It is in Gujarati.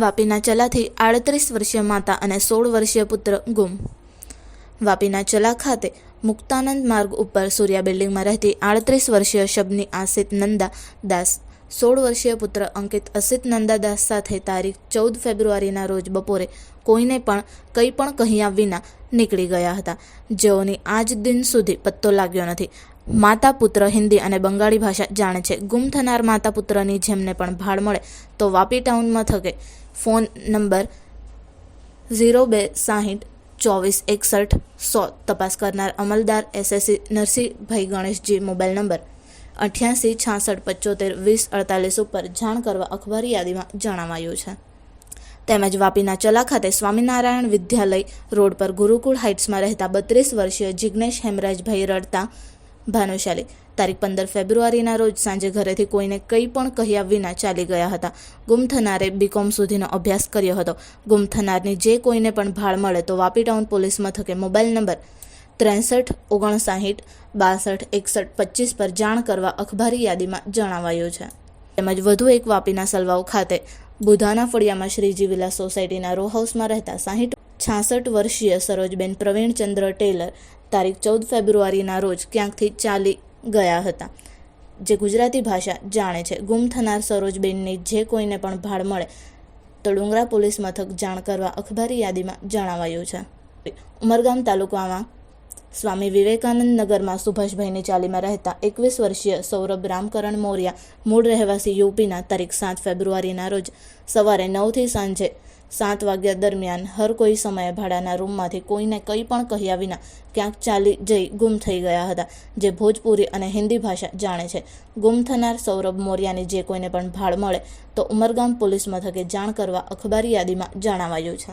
વાપીના ચલાથી આડત્રીસ વર્ષીય માતા અને સોળ વર્ષીય પુત્ર ગુમ. વાપીના ચલા ખાતે મુક્તાનંદ માર્ગ ઉપર સૂર્યા બિલ્ડિંગમાં રહેતી આડત્રીસ વર્ષીય શબની આસિત નંદા દાસ, સોળ વર્ષીય પુત્ર અંકિત અસિત નંદા દાસ સાથે તારીખ ચૌદ ફેબ્રુઆરીના રોજ બપોરે કોઈને પણ કંઈ પણ કહ્યા વિના નીકળી ગયા હતા. જેઓની આજ દિન સુધી પત્તો લાગ્યો નથી. માતા પુત્ર હિન્દી અને બંગાળી ભાષા જાણે છે. ગુમ થનાર માતા પુત્રની જેમને પણ ભાળ મળે તો વાપી ટાઉન મથકે ફોન નંબર ઝીરો બે સાહીઠ ચોવીસ એકસઠ સો તપાસ કરનાર અમલદાર SSC Narsinhbhai Ganeshji mobile number અઠ્યાસી છાસઠ પચોતેર વીસ અડતાલીસ ઉપર જાણ કરવા અખબારી યાદીમાં જણાવાયું છે. તેમજ વાપીના ચલા ખાતે સ્વામિનારાયણ વિદ્યાલય રોડ પર ગુરુકુળ હાઇટ્સમાં રહેતા બત્રીસ વર્ષીય જિજ્ઞેશ હેમરાજભાઈ રડતા ભાનુશાલી તારીખ પંદર ફેબ્રુઆરીના રોજ સાંજે ઘરેથી કોઈને કંઈ પણ કહ્યા વિના ચાલી ગયા હતા. ગુમ થનારે બીકોમ સુધીનો અભ્યાસ કર્યો હતો. ગુમ થનારની જે કોઈને પણ ભાળ મળે તો વાપી ટાઉન પોલીસ મથકે મોબાઈલ નંબર ત્રેસઠ, ઓગણસાહીઠ, બાસઠ, એકસઠ, પચીસ પર જાણ કરવા અખબારી યાદીમાં જણાવાયું છે. તેમજ વધુ એક વાપીના સલવાઓ ખાતે બુધાના ફળિયામાં શ્રીજી વિલા સોસાયટીના રો હાઉસમાં રહેતા સાહીઠ, છાસઠ વર્ષીય સરોજબેન પ્રવીણચંદ્ર ટેલર તારીખ ચૌદ ફેબ્રુઆરીના રોજ ક્યાંકથી ચાલી ગયા હતા. જે ગુજરાતી ભાષા જાણે છે. ગુમ થનાર સરોજબેનની જે કોઈને પણ ભાળ મળે તો ડુંગરા પોલીસ મથક જાણ કરવા અખબારી યાદીમાં જણાવાયું છે. ઉમરગામ તાલુકામાં સ્વામી વિવેકાનંદ નગરમાં સુભાષભાઈની ચાલીમાં રહેતા એકવીસ વર્ષીય સૌરભ રામકરણ મોર્યા, મૂળ રહેવાસી યુપીના તારીખ સાત ફેબ્રુઆરીના રોજ સવારે નવથી સાંજે સાત વાગ્યા દરમિયાન હર કોઈ સમયે ભાડાના રૂમમાંથી કોઈને કંઈ પણ કહ્યા વિના ક્યાંક ચાલી જઈ ગુમ થઈ ગયા હતા, જે ભોજપુરી અને હિન્દી ભાષા જાણે છે. ગુમ થનાર સૌરભ મોર્યાની જે કોઈને પણ ભાળ મળે, તો ઉમરગામ પોલીસ મથકે જાણ કરવા અખબારી યાદીમાં જણાવાયું છે.